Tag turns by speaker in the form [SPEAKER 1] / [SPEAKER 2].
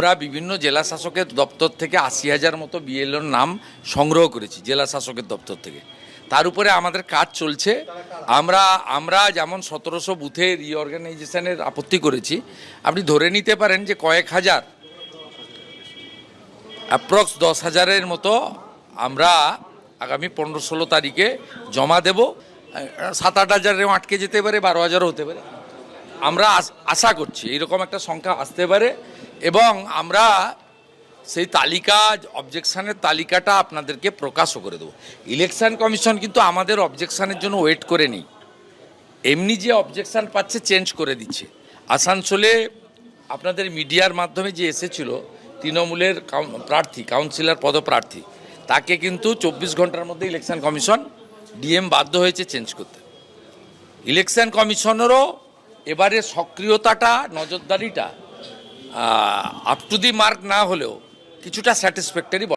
[SPEAKER 1] আমরা বিভিন্ন জেলা শাসকের দপ্তর থেকে আশি হাজার মতো বিএলওর নাম সংগ্রহ করেছি, জেলা শাসকের দপ্তর থেকে। তার উপরে আমাদের কাজ চলছে। আমরা আমরা যেমন সতেরোশো বুথে রিঅর্গানাইজেশনের আপত্তি করেছি, আপনি ধরে নিতে পারেন যে কয়েক হাজার অ্যাপ্রক্স দশ হাজারের মতো আমরা আগামী পনেরো ষোলো তারিখে জমা দেব। সাত আট হাজারেও আটকে যেতে পারে, বারো হাজারও হতে পারে। আমরা আশা করছি, এরকম একটা সংখ্যা আসতে পারে এবং আমরা সেই তালিকা অবজেকশানের তালিকাটা আপনাদেরকে প্রকাশও করে দেবো। ইলেকশন কমিশন কিন্তু আমাদের অবজেকশানের জন্য ওয়েট করে নেই। এমনি যে অবজেকশান পাচ্ছে চেঞ্জ করে দিচ্ছে। আসানসোলে আপনাদের মিডিয়ার মাধ্যমে যে এসেছিল, তৃণমূলের প্রার্থী কাউন্সিলর পদপ্রার্থী, তাকে কিন্তু চব্বিশ ঘণ্টার মধ্যে ইলেকশন কমিশন ডিএম বাধ্য হয়েছে চেঞ্জ করতে। ইলেকশন কমিশনেরও এবারে সক্রিয়তাটা নজরদারিটা আপ টু দি মার্ক না হলেও কিছুটা স্যাটিসফ্যাক্টরি